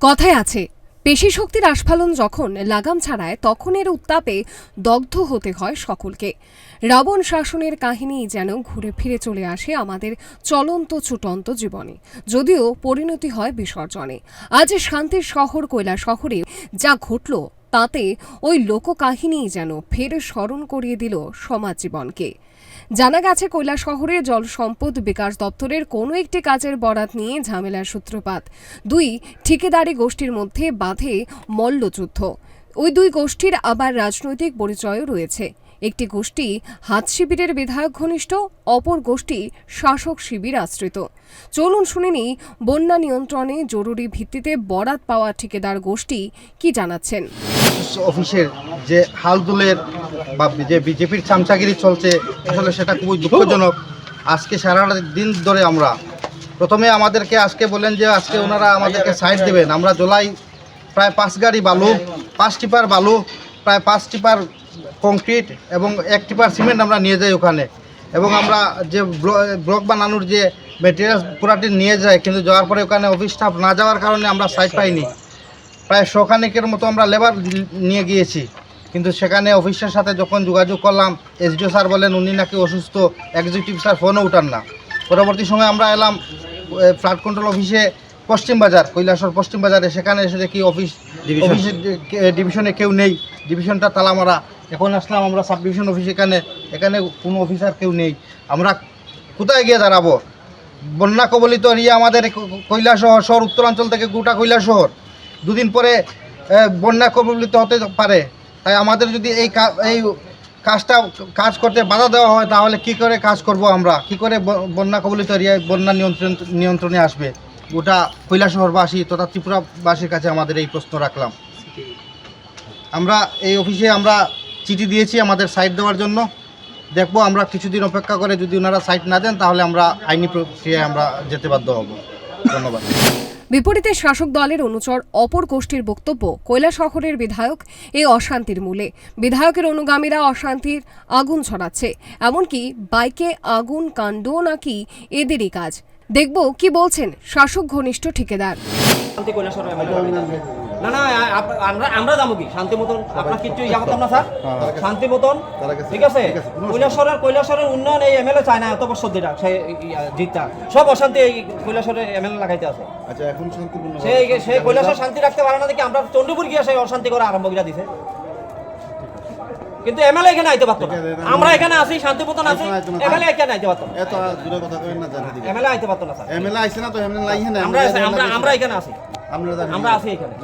কথায় আছে, পেশি শক্তির আস্ফালন যখন লাগাম ছাড়ায় তখন এর উত্তাপে দগ্ধ হতে হয় সকলকে। রাবণ শাসনের কাহিনী যেন ঘুরে ফিরে চলে আসে আমাদের চলন্ত ছুটন্ত জীবনে, যদিও পরিণতি হয় বিসর্জনে। আজ শান্তির শহর কয়লা শহরে যা ঘটল তাতে ওই লোককাহিনী যেন ফের স্মরণ করিয়ে দিল সমাজ জীবনকে জানা গেছে কৈলা শহরে জল সম্পদ বিকাশ দপ্তরের কোনো একটি কাজের বরাত নিয়ে ঝামেলার সূত্রপাত। দুই ঠিকাদারি গোষ্ঠীর মধ্যে বাঁধে মল্লযুদ্ধ। ওই দুই গোষ্ঠীর আবার রাজনৈতিক পরিচয়ও রয়েছে। একটি গোষ্ঠী হাত শিবিরের বিধায়ক ঘনিষ্ঠ, অপর গোষ্ঠী শাসক শিবির আশ্রিত। চলুন শুনে শুনিনি বন্যা নিয়ন্ত্রণে জরুরি ভিত্তিতে বরাত পাওয়া ঠিকাদার গোষ্ঠী কি জানাচ্ছেন। অফিসের যে হালদুলের বা যে বিজেপির চামচাগিরি চলছে, আসলে সেটা খুবই দুঃখজনক। আজকে সারা দিন ধরে আমরা, প্রথমে আমাদেরকে আজকে বলেন যে আজকে ওনারা আমাদেরকে সাইড দেবেন। আমরা জোলাই প্রায় পাঁচ গাড়ি বালু, পাঁচ টিপার বালু, প্রায় পাঁচ টিপার কংক্রিট এবং এক টিপার সিমেন্ট আমরা নিয়ে যাই ওখানে। এবং আমরা যে ব্ল- ব্লক বানানোর যে মেটেরিয়ালস পুরাটি নিয়ে যায় কিন্তু যাওয়ার পরে ওখানে অফিস স্টাফ না যাওয়ার কারণে আমরা সাইড পাইনি। প্রায় শখানেকের মতো আমরা লেবার নিয়ে গিয়েছি। কিন্তু সেখানে অফিসের সাথে যখন যোগাযোগ করলাম এসডিও স্যার বলেন উনি নাকি অসুস্থ এক্সিকিউটিভ স্যার ফোনও উঠান না। পরবর্তী সময় আমরা এলাম ফ্লাড কন্ট্রোল অফিসে পশ্চিম বাজার কৈলাসর পশ্চিম বাজারে। সেখানে এসে দেখি অফিস অফিসের ডিভিশনে কেউ নেই ডিভিশনটা তালা মারা এখন আসলাম আমরা সাব ডিভিশন অফিস এখানে এখানে কোনো অফিসার কেউ নেই। আমরা কোথায় গিয়ে দাঁড়াবো? বন্যা কবলিত এরিয়া আমাদের কৈলাসহর শহর উত্তরাঞ্চল থেকে গোটা কৈলাসহর। দুদিন পরে বন্যা কবলিত হতে পারে। তাই আমাদের যদি এই এই কাজটা, কাজ করতে বাধা দেওয়া হয়, তাহলে কি করে কাজ করব আমরা? কি করে বন্যা কবলিত এরিয়ায় বন্যা নিয়ন্ত্রণ, নিয়ন্ত্রণে আসবে? গোটা কৈলাসহরবাসী তথা ত্রিপুরাবাসীর কাছে আমাদের এই প্রশ্ন রাখলাম। আমরা এই অফিসে আমরা চিঠি দিয়েছি আমাদের সাইট দেওয়ার জন্য। দেখব আমরা কিছুদিন অপেক্ষা করে যদি ওনারা সাইট না দেন, তাহলে আমরা আইনি প্রক্রিয়ায় আমরা যেতে বাধ্য হব। ধন্যবাদ। বিপরীতে শাসক দলের অনুচর অপর গোষ্ঠীর বক্তব্য কয়লা শহরের বিধায়ক এই অশান্তির মূলে। বিধায়কের অনুগামীরা অশান্তির আগুন ছড়াচ্ছে। এমনকি বাইকে আগুন কাণ্ড নাকি এদেরই কাজ। দেখব কি বলছেন শাসক ঘনিষ্ঠ ঠিকাদার। না না আমরা আমরা যাব কি? শান্তি মতন আপনার কিচ্ছু ইয়া করতাম না স্যার? শান্তি মতন ঠিক আছে? কৈলাসরের কৈলাসরের উন্নয়ন এই এমএলএ চায় না এত বছর দিটা সে জিতটা সব অশান্তি এই কৈলাসরের এমএলএ লাগাইতে আছে। আচ্ছা এখন শান্তিপূর্ণ সেই সেই কৈলাসর শান্তি রাখতে পারে না দেখি আমরা গিয়ে সেই অশান্তি করা আরম্ভ করে দিছে। কিন্তু এমএলএ এখানে আইতে পারতো আমরা এখানে আছি শান্তি মতন আছি এমএলএ এখানে আইতে পারতো এত দূরে কথা কই না জানা এমএলএ আইতে পারতো না স্যার। এমএলএ আইছে না তো এমএলএ লাই না আমরা আমরা আমরা এখানে আছি। আমরা আছি এখানে।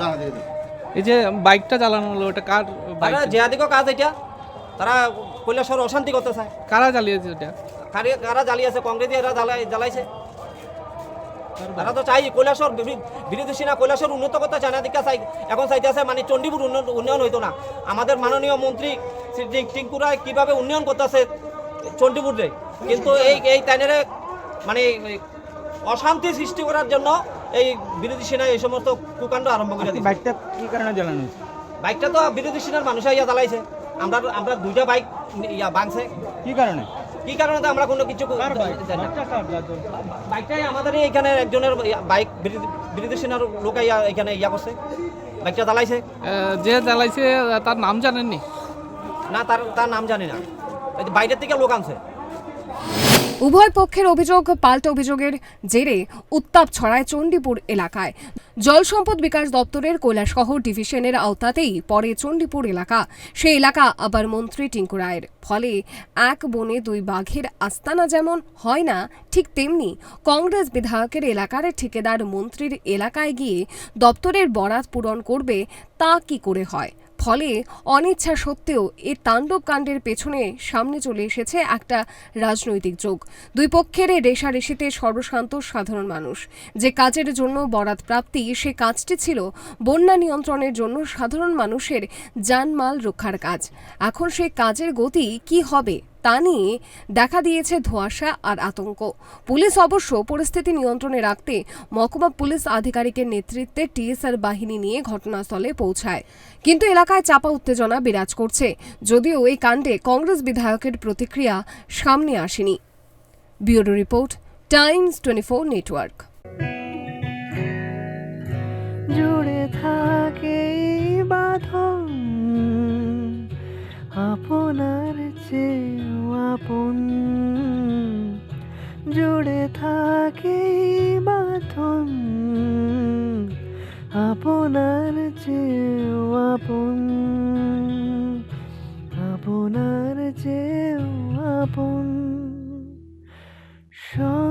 এই যে বাইকটা চালানো হলো ওটা কার বাইক? জেহাদিকও কাজ এটা তারা কৈলাসর অশান্তি করতে চায় কারা চালিয়েছে এটা? কারা জ্বালিয়েছে কংগ্রেস এরা জ্বালাই জ্বালাইছে। তারা তো চাই কৈলাসর বিরোধী- সেনা কৈলাসর উন্নত করতে চায় না দিকে চাই এখন চাইতেছে মানে চণ্ডীপুর উন্নয়ন উন্নয়ন হইতো না। আমাদের মাননীয় মন্ত্রী শ্রী টিং- টিঙ্কু কীভাবে উন্নয়ন করতেছে চণ্ডীপুরে? কিন্তু এই এই টাইনের মানে অশান্তি সৃষ্টি করার জন্য এই বিরোধী সেনা এই সমস্ত কুকাণ্ড আরম্ভ করে দিচ্ছে বাইকটা কি কারণে জ্বালানো হয়েছে? বাইকটা তো বিরোধী সেনার মানুষ ইয়া জ্বালাইছে। আমরা আমরা দুইটা বাইক ইয়া ভাঙছে কি কারণে? কি কারণে তো আমরা কোনো কিছু বাইকটাই আমাদের এখানে একজনের বাইক বিরোধী- বিরোধী সেনার লোক ইয়া এখানে ইয়া করছে। বাইকটা জ্বালাইছে। যে জ্বালাইছে তার নাম জানেননি? না তার তার নাম জানি না। বাইরের থেকে লোক আনছে। উভয় পক্ষের অভিযোগ, পাল্টা অভিযোগের জেরে উত্তাপ ছড়ায় চণ্ডীপুর এলাকায়। জল সম্পদ বিকাশ দপ্তরের কৈলাসহর ডিভিশনের আওতাতেই পরে চণ্ডীপুর এলাকা। সেই এলাকা আবার মন্ত্রী টিঙ্কু রায়ের। ফলে এক বনে দুই বাঘের আস্তানা যেমন হয় না, ঠিক তেমনি কংগ্রেস বিধায়কের এলাকার ঠিকাদার মন্ত্রীর এলাকায় গিয়ে দপ্তরের বরাত পূরণ করবে তা কি করে হয়? ফলে অনিচ্ছা সত্ত্বেও এ তাণ্ডব কাণ্ডের পেছনে সামনে চলে এসেছে একটা রাজনৈতিক যোগ। দুই পক্ষের রেশারেশিতে সর্বশান্ত সাধারণ মানুষ। যে কাজের জন্য বরাত প্রাপ্তি, সে কাজটি ছিল বন্যা নিয়ন্ত্রণের জন্য সাধারণ মানুষের জানমাল রক্ষার কাজ। এখন সে কাজের গতি কি হবে? তা নিয়ে দেখা দিয়েছে ধোঁয়াশা আর আতঙ্ক। পুলিশ অবশ্য পরিস্থিতি নিয়ন্ত্রণে রাখতে মহকুমা পুলিশ আধিকারিকের নেতৃত্বে টিএসআর বাহিনী নিয়ে ঘটনাস্থলে পৌঁছায়। কিন্তু এলাকায় চাপা উত্তেজনা বিরাজ করছে। যদিও এই কাণ্ডে কংগ্রেস বিধায়কের প্রতিক্রিয়া সামনে আসেনি। Bureau report, Times twenty four network. জুড়ে থাকে বাঁধন, আপনার চেয়েও আপন। জুড়ে থাকে বাঁধন আপনার চেয়েও আপন। আপনার চেয়েও আপন। সব